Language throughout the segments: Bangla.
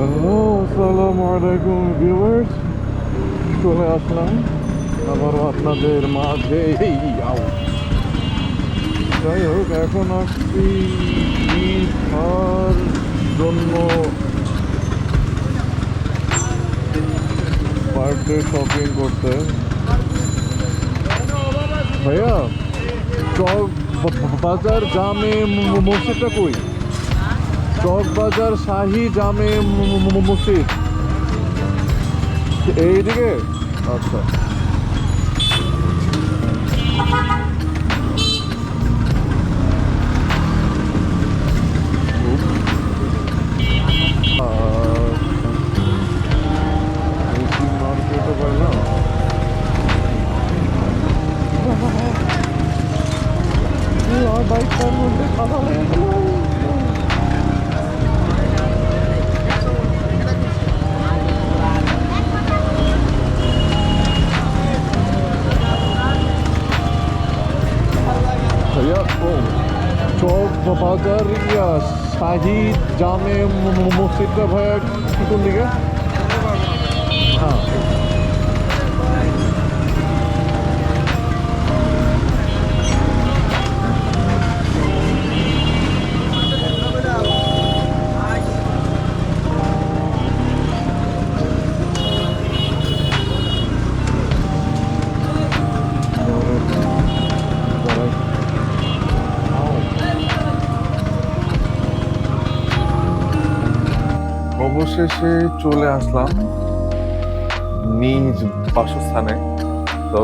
হ্যালো আসসালামু আলাইকুম ভিউয়ার্স চলে আসলাম আবারও আপনাদের মাঝে যাই হোক এখন আসছি ঈদের জন্য বার্থডে শপিং করতে ভাইয়া চক বাজার জামে মসজিদটা কই চক শাহি জামে মসজিদ। এইদিকে? আচ্ছা। জামে মসজিদটা ভাইয়া কোন দিকে? অবশেষে চলে আসলাম নিজ বাসস্থানে। তো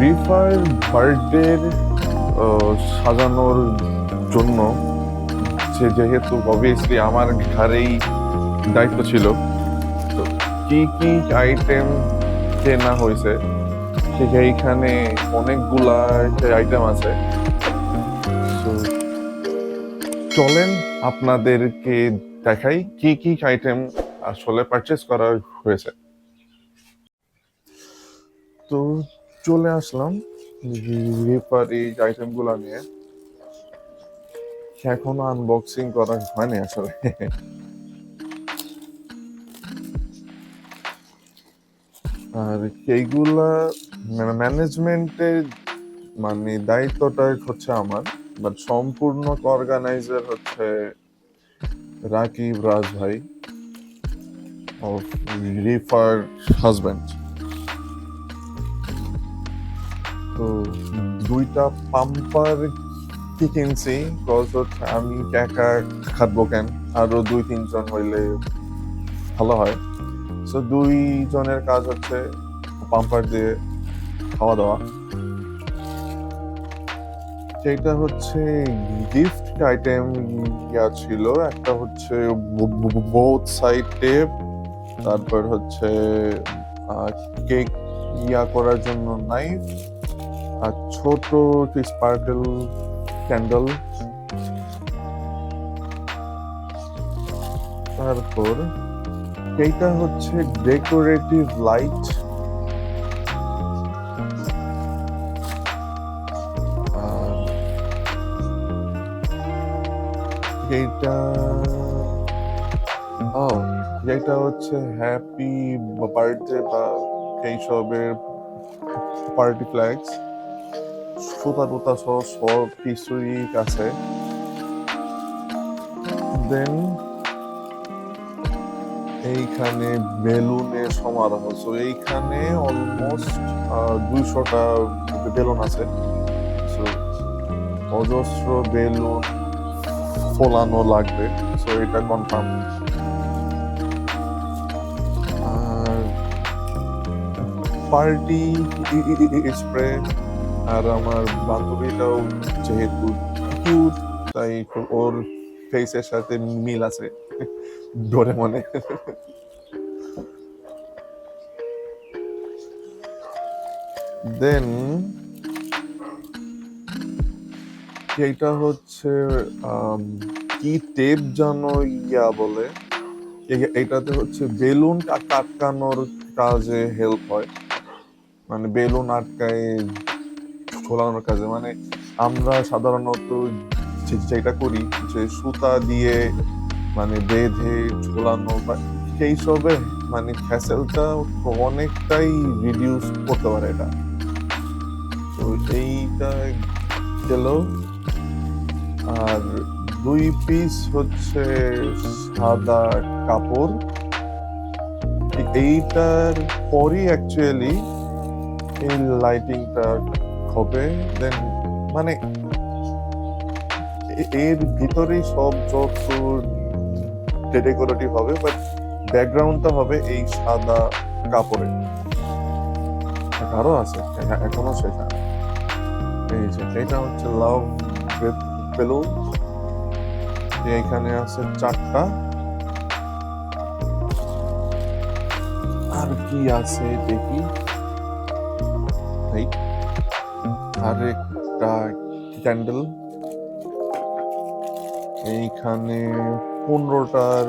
রিফার বার্থডের সাজানোর জন্য যে যেহেতু অবভিয়াসলি আমার ঘরেই দায়িত্ব ছিল, তো কি কি আইটেম কেনা হয়েছে ঠিক এইখানে অনেকগুলা আইটেম আছে। চলেন আপনাদেরকে দেখাই কি কি আইটেম আসলে পারচেস করা হয়েছে। তো চলে আসলাম রিপার এই আইটেমগুলো নিয়ে। এখনও আনবক্সিং করা হয়নি আসলে। আর এইগুলা ম্যানেজমেন্টের মানে দায়িত্বটা হচ্ছে আমার। বাট সম্পূর্ণ অর্গানাইজার হচ্ছে রাকিব রাজ ভাই অফ রিফার হাজব্যান্ড তো দুইটা পাম্পার কি কিনছি কজ হচ্ছে আমি একা খাটবো কেন? আরও দুই, তিনজন হইলে ভালো হয়। সো দুই জনের কাজ হচ্ছে পাম্পার দিয়ে খাওয়া দাওয়া। সেটা হচ্ছে গিফট আইটেম ইয়া ছিল, একটা হচ্ছে বোথ সাইড টেপ তারপর হচ্ছে কেক ইয়া করার জন্য নাইফ আর ছোট স্পার্কেল ক্যান্ডেল তারপর, এইটা হচ্ছে ডেকোরেটিভ লাইট এইটা ও এইটা হচ্ছে হ্যাপি বার্থডে বা এইসবের পার্টি ফ্ল্যাগস সুতা টুতা সহ সব কিছুই আছে। দেন এইখানে বেলুনের সমারোহ। সো এইখানে অলমোস্ট দুইশোটা বেলুন আছে। অজস্র বেলুন ফোলানো লাগবে সো এটা কনফার্ম পার্টি স্প্রে আর আমার বান্ধবীটাও যেহেতু কিউট তাই ওর ফেসের সাথে মিল আছে ডোরে মনে। দেন এইটা হচ্ছে কি টেপ যেন ইয়া বলে? এ- এইটাতে হচ্ছে বেলুন আটকানোর কাজে হেল্প হয়। মানে বেলুন আটকায় ঝোলানোর কাজে। মানে আমরা সাধারণত যেটা করি যে, সুতা দিয়ে মানে বেঁধে ঝোলানো বা সেই সবে মানে ফ্যাসেলটা অনেকটাই রিডিউস করতে পারে এটা। তো এইটা গেল। আর দুই পিস হচ্ছে সাদা কাপড়। এইটার পরই অ্যাকচুয়ালি এই লাইটিংটা হবে। দেন মানে এর ভিতরেই সব যত ডেকোরেটিভ হবে বাট ব্যাকগ্রাউন্ডটা হবে এই সাদা কাপড়ে। আরও আছে, এখনও সেটা এই যে, এটা হচ্ছে লাভ বেলুন। এখানে আছে চারটা। আর কি আছে দেখি। এই আরেকটা ক্যান্ডেল এইখানে পনেরোটার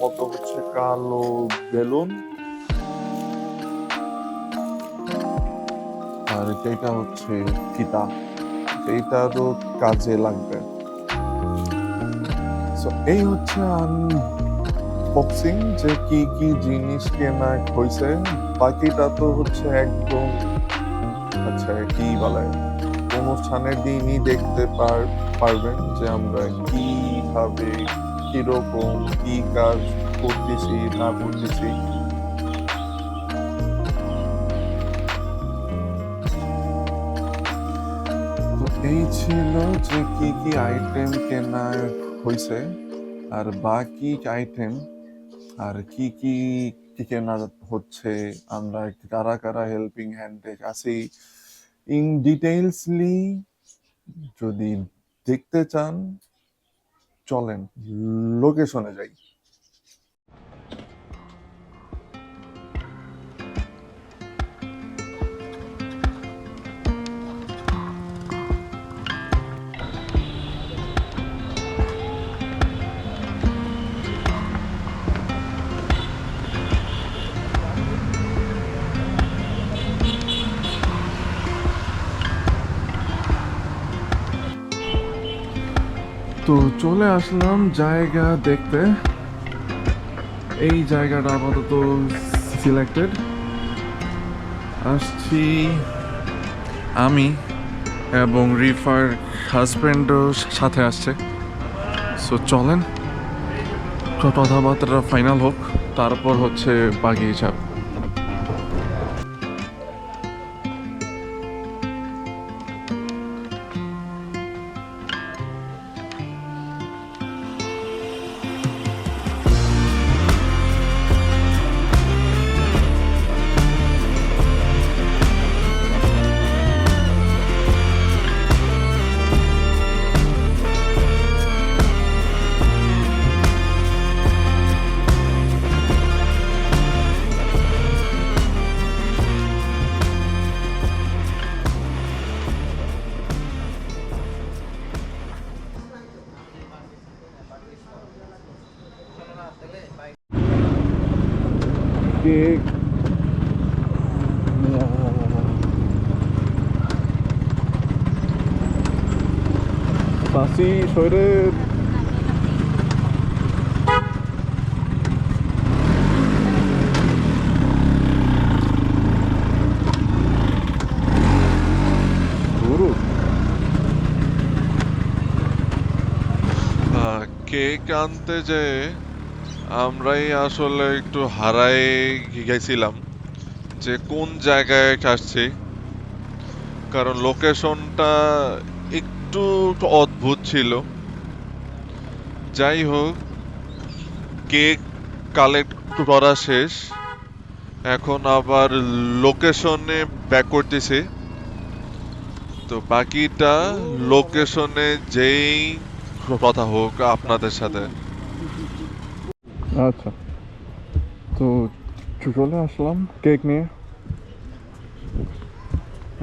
মতো হচ্ছে কালো বেলুন। আর এটা হচ্ছে ফিতা। এইটারও কাজে লাগবে। এই হচ্ছে আনবক্সিং যে কি কি জিনিস কেনা হয়েছে বাকিটা তো হচ্ছে একদম আচ্ছা কি বলে? অনুষ্ঠানের দিনই দেখতে পার- পারবেন যে আমরা কীভাবে, কীরকম, কি কাজ করতেছি, না করতেছি। ছিল যে কি কি আইটেম কেনা হয়েছে আর বাকি আইটেম আর কি কি কি কেনা হচ্ছে, আমরা কারা কারা হেল্পিং হ্যান্ডে আছি ইন ডিটেইলসলি যদি দেখতে চান, চলেন লোকেশনে যাই। তো চলে আসলাম জায়গা দেখতে। এই জায়গাটা আপাতত সিলেক্টেড আসছি আমি এবং রিফার হাজব্যান্ডও সাথে আসছে। সো চলেন। তো কথাবার্তা ফাইনাল হোক, তারপর হচ্ছে বাকি হিসাব গুরু কেক আনতে যে আমরাই আসলে একটু হারাই গেছিলাম যে কোন জায়গায় আসছি কারণ লোকেশনটা একটু অদ্ভুত ছিল। যাই হোক, কেক কালেক্ট করা শেষ। এখন আবার লোকেশনে ব্যাক করতেছি। তো বাকিটা লোকেশনে যেই কথা হোক আপনাদের সাথে। আচ্ছা। তো চলে আসলাম কেক নিয়ে।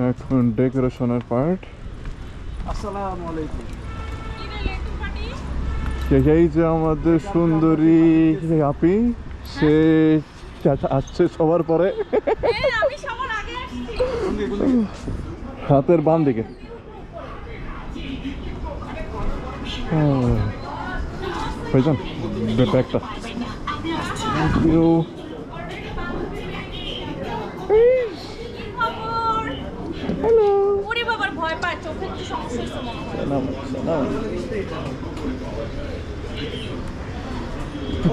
এখন ডেকোরেশনের পার্ট আসসালামু আলাইকুম। এই যে আমাদের সুন্দরী আপি সে আসছে সবার পরে। আমি সবার আগে আসছি হাতের বাম দিকে ব্যাগটা হ্যালো ওরে বাবার ভয় পায় চোখে একটু সমস্যা হচ্ছে মনে হয়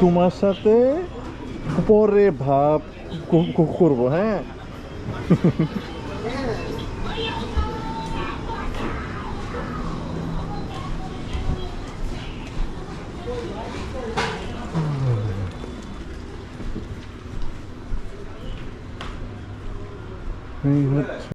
তোমার সাথে পরে ভাব ক- ক- করব হ্যাঁ? এই হচ্ছে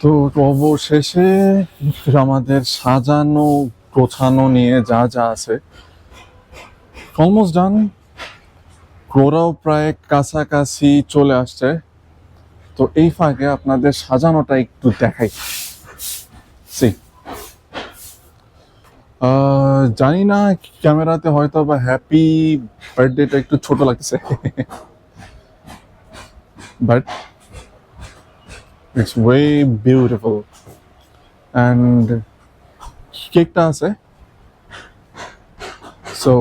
তো অবশেষে আমাদের সাজানো, গোছানো নিয়ে যা যা আছে অলমোস্ট ডান ওরাও প্রায় কাছাকাছি চলে আসছে। তো এই ফাঁকে আপনাদের সাজানোটা একটু দেখাই। সি জানি না, ক্যামেরাতে হয়তো বা হ্যাপি বার্থডেটা একটু ছোট লাগছে। But It's way beautiful. And কেকটা আছে সো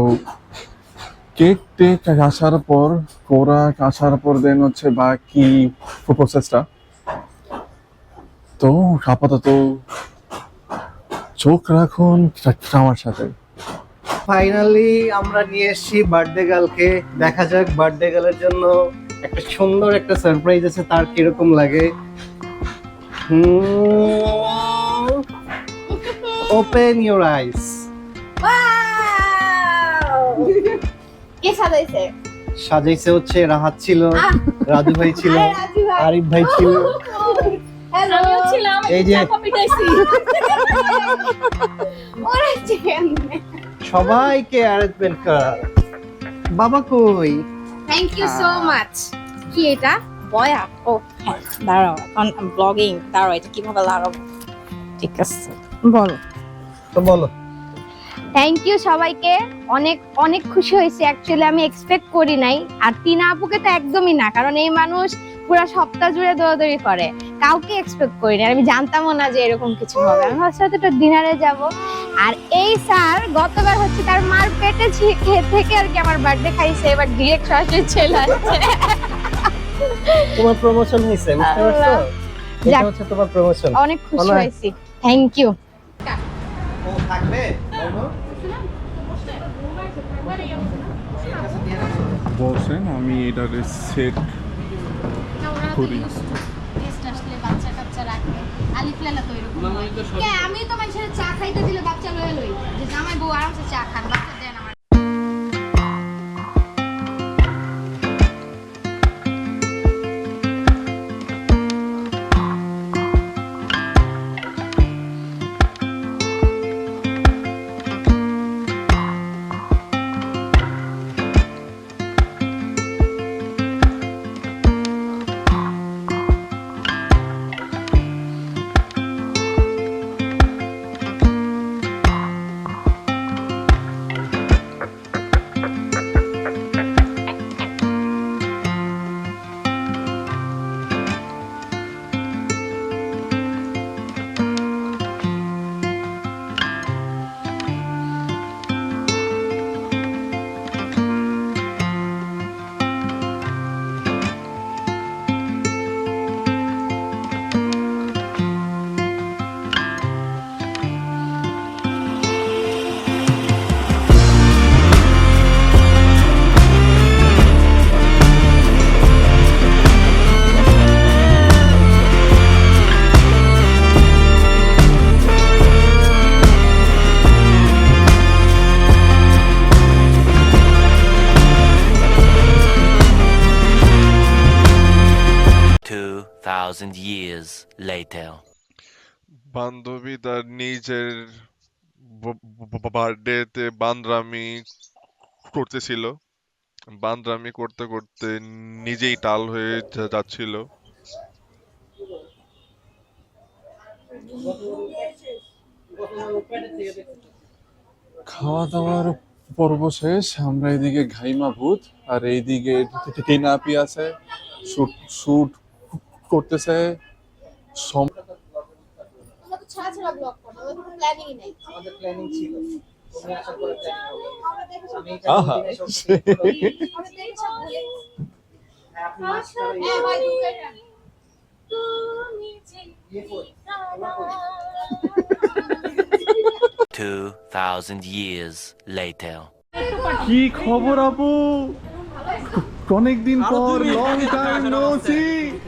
কেক টেক আসার পর, কোরা আসার পর দেন হচ্ছে বাকি প্রসেসটা তো আপাতত চোখ রাখুন আমার সাথে। ফাইনালি আমরা নিয়ে এসেছি বার্থডে গার্লকে দেখা যাক বার্থডে গার্লের জন্য একটা সুন্দর একটা সারপ্রাইজ আছে, তার কীরকম লাগে। ওপেন ইউর আইস কে সাজাইছে? সাজাইছে হচ্ছে রাহাত ছিল! রাজু ভাই ছিল। আরিফ ভাই ছিল। হ্যালো আমিও ছিলাম এই যে- সবাইকে অ্যারেঞ্জমেন্ট করা। বাবা কই? থ্যাংক ইউ সো মাচ কি এটা? বয়া? ও হ্যাঁ দাঁড়াও এখন ব্লগিং দাঁড়াও এটা কীভাবে লাগাবো? ঠিক আছে বলো। তো বলো। থ্যাংক ইউ সবাইকে অনেক অনেক খুশি হয়েছি অ্যাকচুয়ালি আমি এক্সপেক্ট করি নাই আর টিনা আপুকে তো একদমই না কারণ এই মানুষ পুরো সপ্তাহ জুড়ে দৌড়াদৌড়ি করে কাউকে এক্সপেক্ট করি না আমি জানতামও না যে এরকম কিছু হবে। আমি ভাবছিলাম তো একটু ডিনারে যাব। আর এই স্যার গতবার হচ্ছে তার মার পেটে খেয়ে থেকে আর কি আমার বার্থডে খাইছে এবার ডিরেক্ট সরাসরি চলে আসছে। তোমার প্রমোশন হয়েছে বুঝতে পারছ? এটা। হচ্ছে তোমার প্রমোশন অনেক খুশি। হয়েছি। থ্যাংক ইউ ও থাকবে? বলছেন আমি এটার সেট করি। আমি তো মানুষের চা খাইতে দিলে বাচ্চা লয়ে লই। যে জামাই বউ আরামসে চা খান বাচ্চা thousand years later. বান্ধবী তার নিজের বার্থডেতে বান্দরামি করতেছিল। বান্দরামি করতে করতে নিজেই টাল হয়ে যাচ্ছিল। খাওয়া দাওয়ার পর্ব শেষ আমরা এদিকে ঘাইমা ভূত আর এইদিকে টেনাপি আছে। শুট শুট করতেছে হ্যাঁ, হ্যাঁ। Two thousand years later. কি খবর আপু? অনেকদিন পর লং টাইম নো সি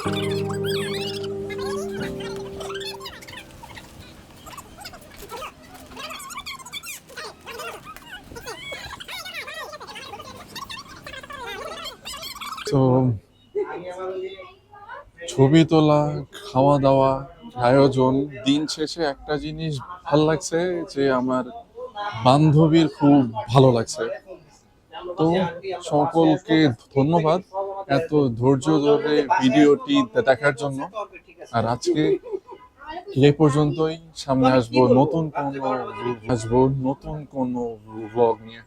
তো ছবি তোলা, খাওয়া দাওয়া, আয়োজন, দিন শেষে একটা জিনিস ভালো লাগছে যে আমার বান্ধবীর খুব ভালো লাগছে। তো সকলকে ধন্যবাদ। এত ধৈর্য ধরে ভিডিওটি দেখার জন্য। আর আজকে এ পর্যন্তই। সামনে আসব নতুন কোন, আসব নতুন কোনো ব্লগ নিয়ে।